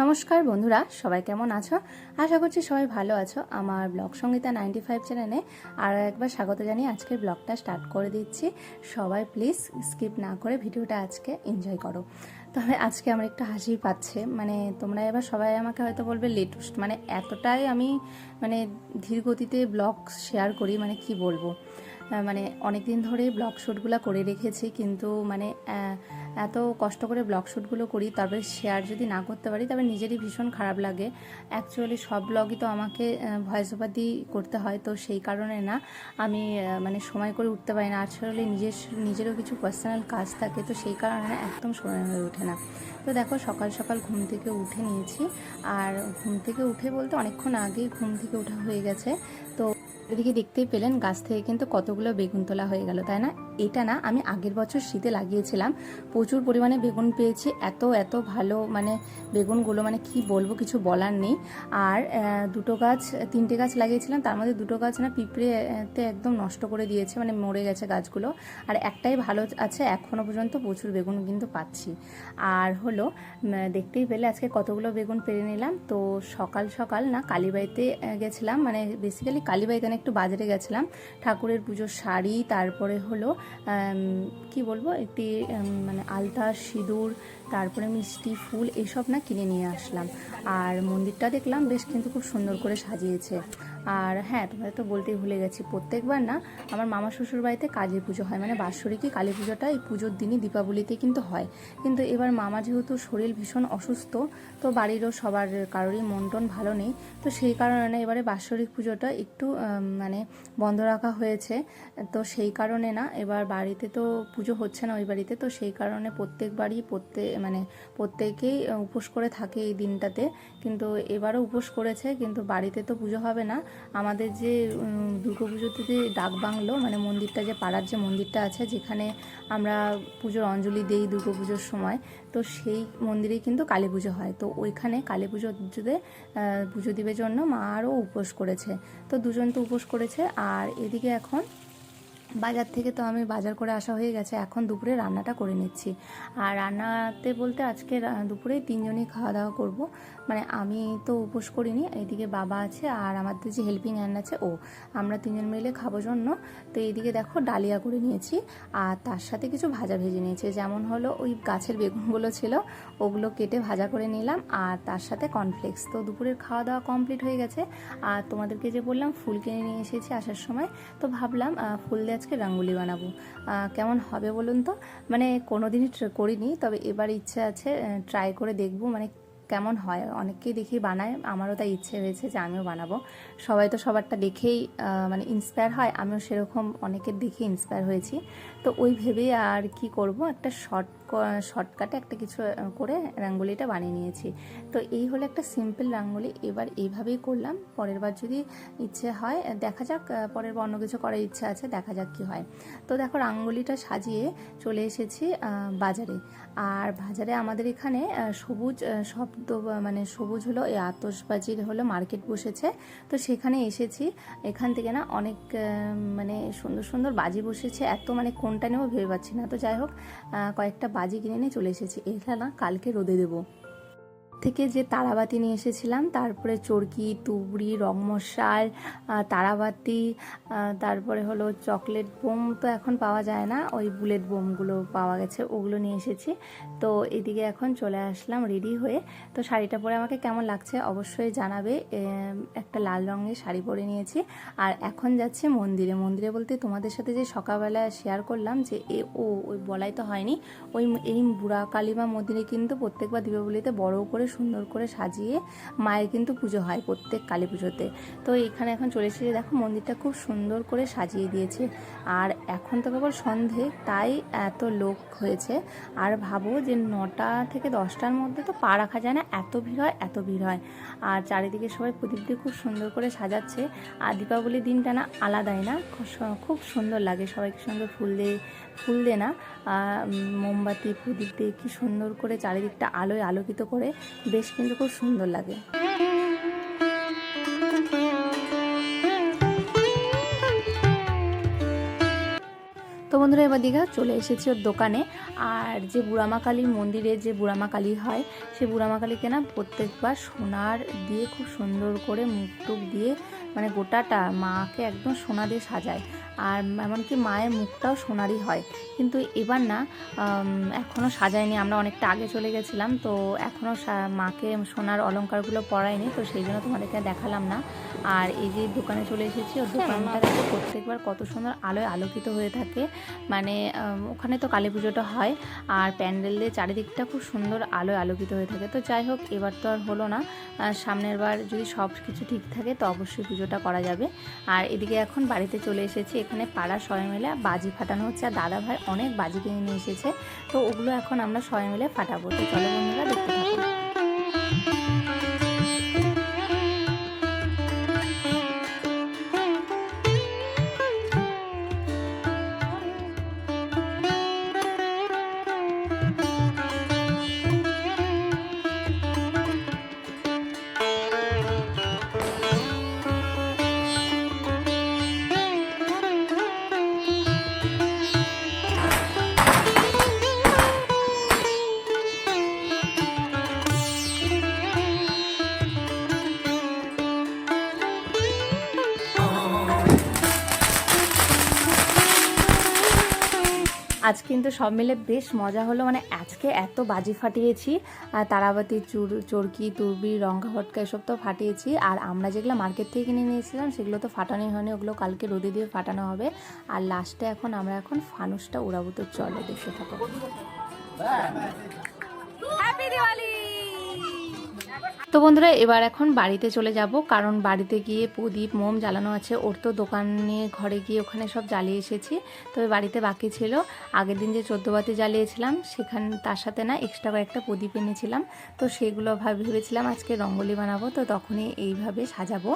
নমস্কার বন্ধুরা, সবাই কেমন আছো? আশা করছি সবাই ভালো আছো। আমার ব্লগ সঙ্গীতা নাইনটি ফাইভ চ্যানেলে আরও একবার স্বাগত জানিয়ে আজকের ব্লগটা স্টার্ট করে দিচ্ছি। সবাই প্লিজ স্কিপ না করে ভিডিওটা আজকে এনজয় করো। তবে আজকে আমার একটু হাসি পাচ্ছে। মানে তোমরা এবার সবাই আমাকে হয়তো বলবে লেটেস্ট। মানে এতটাই আমি মানে ধীর গতিতে ব্লগ শেয়ার করি মানে কি বলব? মানে অনেক দিন ধরে ব্লগ শ্যুটগুলো করে রেখেছি, কিন্তু মানে এত কষ্ট করে ব্লগ শ্যুটগুলো করি, তবে শেয়ার যদি না করতে পারি, তবে নিজেরই ভীষণ খারাপ লাগে। অ্যাকচুয়ালি সব ব্লগই তো আমাকে ভয়েস ওভার করতে হয়, তো সেই কারণে না, আমি মানে সময় করে উঠতে পারি না। আসলে নিজের, নিজেরও কিছু পার্সোনাল কাজ থাকে, তো সেই কারণে একদম সময় হয়ে ওঠে না। তো দেখো, সকাল সকাল ঘুম থেকে উঠে নিয়েছি, আর ঘুম থেকে উঠে বলতে অনেকক্ষণ আগেই ঘুম থেকে ওঠা হয়ে গেছে, তো এদিকে দেখতেই পেলেন গাছ থেকে কিন্তু কতগুলো বেগুন তোলা হয়ে গেল তাই না? এটা না, আমি আগের বছর শীতে লাগিয়েছিলাম। প্রচুর পরিমাণে বেগুন পেয়েছি। এত এত ভালো মানে বেগুনগুলো মানে কি বলব, কিছু বলার নেই। আর দুটো গাছ, তিনটে গাছ লাগিয়েছিলাম, তার মধ্যে দুটো গাছ না পিঁপড়েতে একদম নষ্ট করে দিয়েছে মানে মরে গেছে গাছগুলো। আর একটাই ভালো আছে, এখনও পর্যন্ত প্রচুর বেগুন কিন্তু পাচ্ছি। আর হলো দেখতেই পেলে আজকে কতগুলো বেগুন পেরে নিলাম। তো সকাল সকাল না কালীবাড়িতে গেছিলাম মানে বেসিক্যালি কালীবাড়িতে না একটু বাজারে গেছিলাম। ঠাকুরের পুজোর শাড়ি, তারপরে হলো কি বলব? একটি মানে আলতা সিঁদুর তারপরে মিষ্টি, ফুল এসব না কিনে নিয়ে আসলাম। আর মন্দিরটা দেখলাম, বেশ কিন্তু খুব সুন্দর করে সাজিয়েছে। আর হ্যাঁ তোমাদের তো বলতেই ভুলে গেছি, প্রত্যেকবার না আমার মামা শ্বশুর বাড়িতে কালী পুজো হয়। মানে বাৎসরিকী কালী পুজোটা এই পুজোর দিনই দীপাবলিতে কিন্তু হয়। কিন্তু এবার মামা যেহেতু শরীর ভীষণ অসুস্থ, তো বাড়িরও সবার কারোরই মন টন ভালো নেই। তো সেই কারণে না এবারে বাৎসরিক পুজোটা একটু মানে বন্ধ রাখা হয়েছে। তো সেই কারণে না, এবার বাড়িতে তো পুজো হচ্ছে না ওই বাড়িতে, তো সেই কারণে প্রত্যেকবারই প্রত্যেক মানে প্রত্যেকেই উপোস করে থাকে এই দিনটাতে। কিন্তু এবারও উপোস করেছে, কিন্তু বাড়িতে তো পুজো হবে না। আমাদের যে দুর্গা পুজোতে যে ডাক বাংলো মানে মন্দিরটা যে, পাড়ার যে মন্দিরটা আছে, যেখানে আমরা পুজোর অঞ্জলি দিই দুর্গাপুজোর সময়, তো সেই মন্দিরেই কিন্তু কালী পুজো হয়। তো ওইখানে কালী পুজোতে পুজো দিবের জন্য মা আরও উপোস করেছে। তো দুজন তো উপোস করেছে, আর এদিকে এখন বাজার থেকে তো আমি বাজার করে আসা হয়ে গেছে, এখন দুপুরে রান্নাটা করে নিচ্ছি। আর রান্নাতে বলতে আজকে দুপুরে তিনজনই খাওয়া দাওয়া করব। মানে আমি তো উপোস করিনি, এদিকে বাবা আছে আর আমাদের যে হেল্পিং হ্যান্ড আছে ও। আমরা তিনজন মিলে খাব জন্য। তো এইদিকে দেখো ডালিয়া করে নিয়েছি আর তার সাথে কিছু ভাজা ভেজে নিয়েছি। যেমন হলো ওই গাছের বেগুনগুলো ছিল, ওগুলো কেটে ভাজা করে নিলাম আর তার সাথে কর্নফ্লেক্স তো দুপুরের খাওয়া দাওয়া কমপ্লিট হয়ে গেছে। আর তোমাদেরকে যে বললাম, ফুল কিনে নিয়ে এসেছি আসার সময়। তো ভাবলাম ফুল দিয়ে আজকে রাঙ্গুলি বানাবো। কেমন হবে বলুন তো? মানে কোনোদিনই দিনই করিনি, তবে এবার ইচ্ছে আছে ট্রাই করে দেখব মানে কেমন হয়? অনেককেই দেখি বানায় আমারও তাই ইচ্ছে হয়েছে যে আমিও বানাবো। সবাই তো সবারটা দেখেই মানে ইন্সপায়ার হয় আমিও সেরকম অনেকের দেখে ইন্সপায়ার হয়েছি। তো ওই ভেবেই আর কি করব? একটা শর্ট শর্টকাটে একটা কিছু করে রাঙ্গুলিটা বানিয়ে নিয়েছি। তো এই হলো একটা সিম্পল রাঙ্গুলি। এবার এইভাবেই করলাম। পরের বার যদি ইচ্ছে হয় দেখা যাক পরের বার অন্য কিছু করার ইচ্ছে আছে দেখা যাক কি হয়। তো দেখো রাঙ্গুলিটা সাজিয়ে চলে এসেছি বাজারে। আর বাজারে আমাদের এখানে সবুজ আহ, বা- মানে সবুজ হলো, এই আতসবাজির হলো মার্কেট বসেছে। তো সেখানে এসেছি। এখান থেকে না অনেক মানে সুন্দর সুন্দর বাজি বসেছে। এত মানে কোনটা নেব ভেবে পাচ্ছি না। তো যাই হোক কয়েকটা বাজি কিনে নিয়ে চলে এসেছি। এটা না কালকে রোদে দেবো। থেকে যে তারাবাতি নিয়ে এসেছিলাম, তারপরে চর্কি, তুবড়ি রং মশাল তারাবাতি তারপরে হলো চকলেট বোম তো এখন পাওয়া যায় না, ওই বুলেট বোমগুলো পাওয়া গেছে, ওগুলো নিয়ে এসেছি। তো এদিকে এখন চলে আসলাম রেডি হয়ে। তো শাড়িটা পরে আমাকে কেমন লাগছে অবশ্যই জানাবে। একটা লাল রঙের শাড়ি পরে নিয়েছি। আর এখন যাচ্ছে মন্দিরে। মন্দিরে বলতে তোমাদের সাথে যে সকালবেলা শেয়ার করলাম যে এ, ও, ওই বলাই তো হয়নি, ওই এই বুড়া কালীমা মন্দিরে কিন্তু প্রত্যেকবার দীপাবলিতে বড় করে সুন্দর করে সাজিয়ে মায়ের কিন্তু পুজো হয় প্রত্যেক কালী পুজোতে। তো এখানে এখন চলে এসেছে, দেখো মন্দিরটা খুব সুন্দর করে সাজিয়ে দিয়েছে। আর এখন তো কেবল সন্ধে, তাই এত লোক হয়েছে। আর ভাবো যে নটা থেকে দশটার মধ্যে তো পা রাখা যায় না, এত ভিড় হয়, এত ভিড় হয়। আর চারিদিকে সবাই প্রদীপ দিয়ে খুব সুন্দর করে সাজাচ্ছে। আর দীপাবলির দিনটা না আলাদাই না খুব- সুন্দর লাগে সবাইকে সুন্দর ফুল দিয়ে ফুল দিয়ে না। মোমবাতি, প্রদীপ দিয়ে কি সুন্দর করে চারিদিকটা আলোয় আলোকিত করে বেশ কিন্তু খুব সুন্দর লাগে। তো বন্ধুরা, এবার দীঘা চলে এসেছি ওর দোকানে। আর যে বুড়ামা কালীর মন্দিরে যে বুড়ামা কালী হয় সেই বুড়ামা কালীকে না প্রত্যেকবার সোনার দিয়ে খুব সুন্দর করে মুখ টুক দিয়ে মানে গোটাটা মাকে একদম সোনা দিয়ে সাজায়। আর এমনকি মায়ের মুখটাও সোনারই হয়। কিন্তু এবার না এখনও সাজায়নি। আমরা অনেকটা আগে চলে গেছিলাম তো এখনও মাকে সোনার অলংকারগুলো পরায়নি তো সেই জন্য তোমাদেরকে দেখালাম না। আর এই যে দোকানে চলে এসেছি ওর দোকানটা দেখো প্রত্যেকবার কত সুন্দর আলোয় আলোকিত হয়ে থাকে। মানে ওখানে তো কালী পুজোটা হয় আর প্যান্ডেল দিয়ে চারিদিকটা খুব সুন্দর আলোয় আলোকিত হয়ে থাকে। তো যাই হোক এবার তো আর হলো না। সামনের বার যদি সব কিছু ঠিক থাকে তো অবশ্যই পুজোটা করা যাবে। আর এদিকে এখন বাড়িতে চলে এসেছি এখানে পাড়া সবাই মিলে বাজি ফাটানো হচ্ছে, আর দাদা ভাই অনেক বাজি কিনে নিয়ে এসেছে। তো ওগুলো এখন আমরা সবাই মিলে ফাটাবো। তো চলো বন্ধুরা, দেখতে থাকুন। আজ কিন্তু সব মিলে বেশ মজা হলো। মানে আজকে এত বাজি ফাটিয়েছি, আর তারাবাতি, চুর, চরকি, তুরবি, রঙ্গা ভটকা এসব তো ফাটিয়েছি। আর আমরা যেগুলো মার্কেট থেকে কিনে নিয়েছিলাম, সেগুলো তো ফাটানোই হয়নি। ওগুলো কালকে রোদে দিয়ে ফাটানো হবে। আর লাস্টে এখন আমরা এখন ফানুসটা উড়াবো। তো চলে দেখতে থাকো। হ্যাপি দিওয়ালি তো বন্ধুরা, এবার এখন বাড়িতে চলে যাব। কারণ বাড়িতে গিয়ে প্রদীপ, মোম জ্বালানো আছে। ওর তো দোকানে, ঘরে গিয়ে ওখানে সব জ্বালিয়ে এসেছি। তবে বাড়িতে বাকি ছিল। আগের দিন যে চোদ্দ বাতি জ্বালিয়েছিলাম, সেখান, তার সাথে না এক্সট্রা কয়েকটা প্রদীপ এনেছিলাম। তো সেগুলো ভেবেছিলাম আজকে রঙ্গোলি বানাবো। তো তখনই এইভাবে সাজাবো।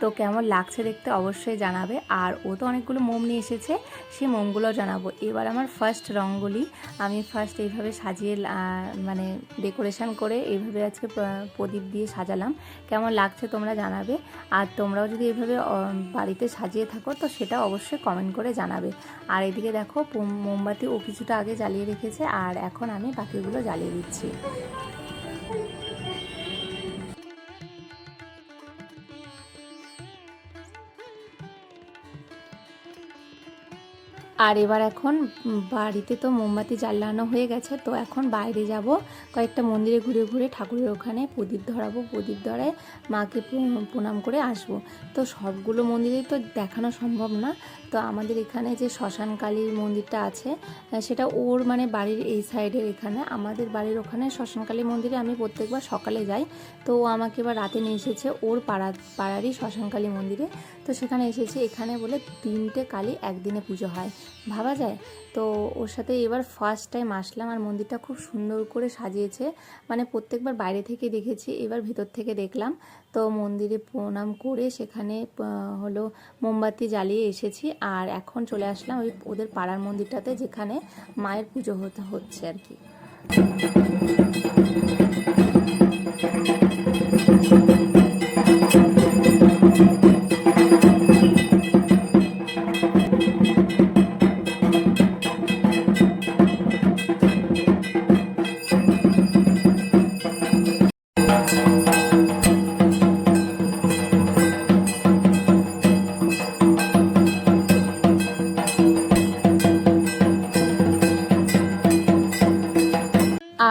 তো কেমন লাগছে দেখতে অবশ্যই জানাবে। আর ও তো অনেকগুলো মোম নিয়ে এসেছে। সেই মোমগুলো জানাব। এবার আমার ফার্স্ট রঙ্গোলি। আমি ফার্স্ট এইভাবে সাজিয়ে মানে ডেকোরেশন করে এইভাবে আজকে প্রদীপ দিয়ে দিয়ে সাজালাম। কেমন লাগছে তোমরা জানাবে। আর তোমরাও যদি এভাবে বাড়িতে সাজিয়ে থাকো, তো সেটা অবশ্যই কমেন্ট করে জানাবে। আর এদিকে দেখো মোমবাতি ও কিছুটা আগে জ্বালিয়ে রেখেছে। আর এখন আমি বাকিগুলো জ্বালিয়ে দিচ্ছি। আর এবার এখন বাড়িতে তো মোমবাতি জ্বালানো হয়ে গেছে, তো এখন বাইরে যাব। কয়েকটা মন্দিরে ঘুরে ঘুরে ঠাকুরের ওখানে প্রদীপ ধরাবো, প্রদীপ ধরায় মাকে প্রণাম করে আসব। তো সবগুলো মন্দিরেই তো দেখানো সম্ভব না। তো আমাদের এখানে যে শ্মশান কালীর মন্দিরটা আছে সেটা ওর মানে বাড়ির এই সাইডের এখানে। আমাদের বাড়ির ওখানে শ্মশান কালী মন্দিরে আমি প্রত্যেকবার সকালে যাই। তো ও আমাকে এবার রাতে নিয়ে এসেছে ওর পাড়া, পাড়ারই শ্মশান কালী মন্দিরে। তো সেখানে এসেছে, এখানে বলে তিনটে কালী একদিনে পুজো হয়। ভাবা যায়? তো ওর সাথে এবার ফার্স্ট টাইম আসলাম আর মন্দিরটা খুব সুন্দর করে সাজিয়েছে। মানে প্রত্যেকবার বাইরে থেকে দেখেছি, এবার ভেতর থেকে দেখলাম। তো মন্দিরে প্রণাম করে সেখানে হলো মোমবাতি জ্বালিয়ে এসেছি আর এখন চলে আসলাম ওই ওদের পাড়ার মন্দিরটাতে যেখানে মায়ের পুজো হতে, হচ্ছে আর কি।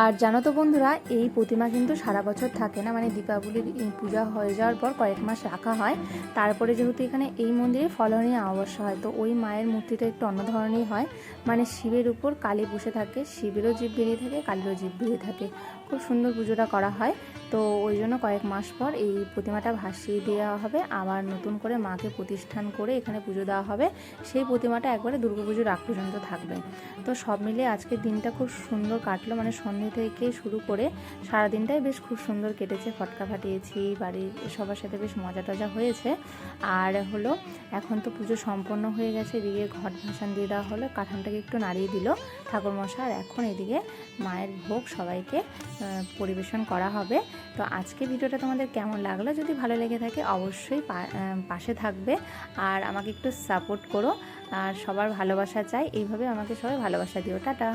আর জানো তো বন্ধুরা, এই প্রতিমা কিন্তু সারা বছর থাকে না। মানে দীপাবলির পূজা হয়ে যাওয়ার পর কয়েক মাস রাখা হয়। তারপরে যেহেতু এখানে এই মন্দিরে ফলনীয় অবশ্য হয়, তো ওই মায়ের মূর্তিটা একটু অন্য ধরনেরই হয়। মানে শিবের উপর কালী বসে থাকে, শিবেরও জীব বেরিয়ে থাকে, কালীরও জীব বেরিয়ে থাকে। খুব সুন্দর পুজোটা করা হয়। তো ওই জন্য কয়েক মাস পর এই প্রতিমাটা ভাসিয়ে দেওয়া হবে। আবার নতুন করে মাকে প্রতিষ্ঠান করে এখানে পুজো দেওয়া হবে। সেই প্রতিমাটা একবারে দুর্গাপুজোর আগ পর্যন্ত থাকবে। তো সব মিলে আজকের দিনটা খুব সুন্দর কাটলো। মানে সন্ধ্যে থেকে শুরু করে সারাদিনটাই বেশ খুব সুন্দর কেটেছে। ফটকা ফাটিয়েছি, বাড়ির সবার সাথে বেশ মজা টজা হয়েছে। আর হলো, এখন তো পুজো সম্পন্ন হয়ে গেছে। এদিকে ঘট ভাসান দিয়ে দেওয়া হলো। কাঠানটাকে একটু নাড়িয়ে দিল ঠাকুরমশা আর এখন এদিকে মায়ের ভোগ সবাইকে পরিবেশন করা হবে। তো আজকে ভিডিওটা তোমাদের কেমন লাগল? যদি ভালো লেগে থাকে অবশ্যই পাশে থাকবে। আর আমাকে একটু সাপোর্ট করো। আর সবার ভালোবাসা চাই। এইভাবে আমাকে সবাই ভালোবাসা দিও। টাটা!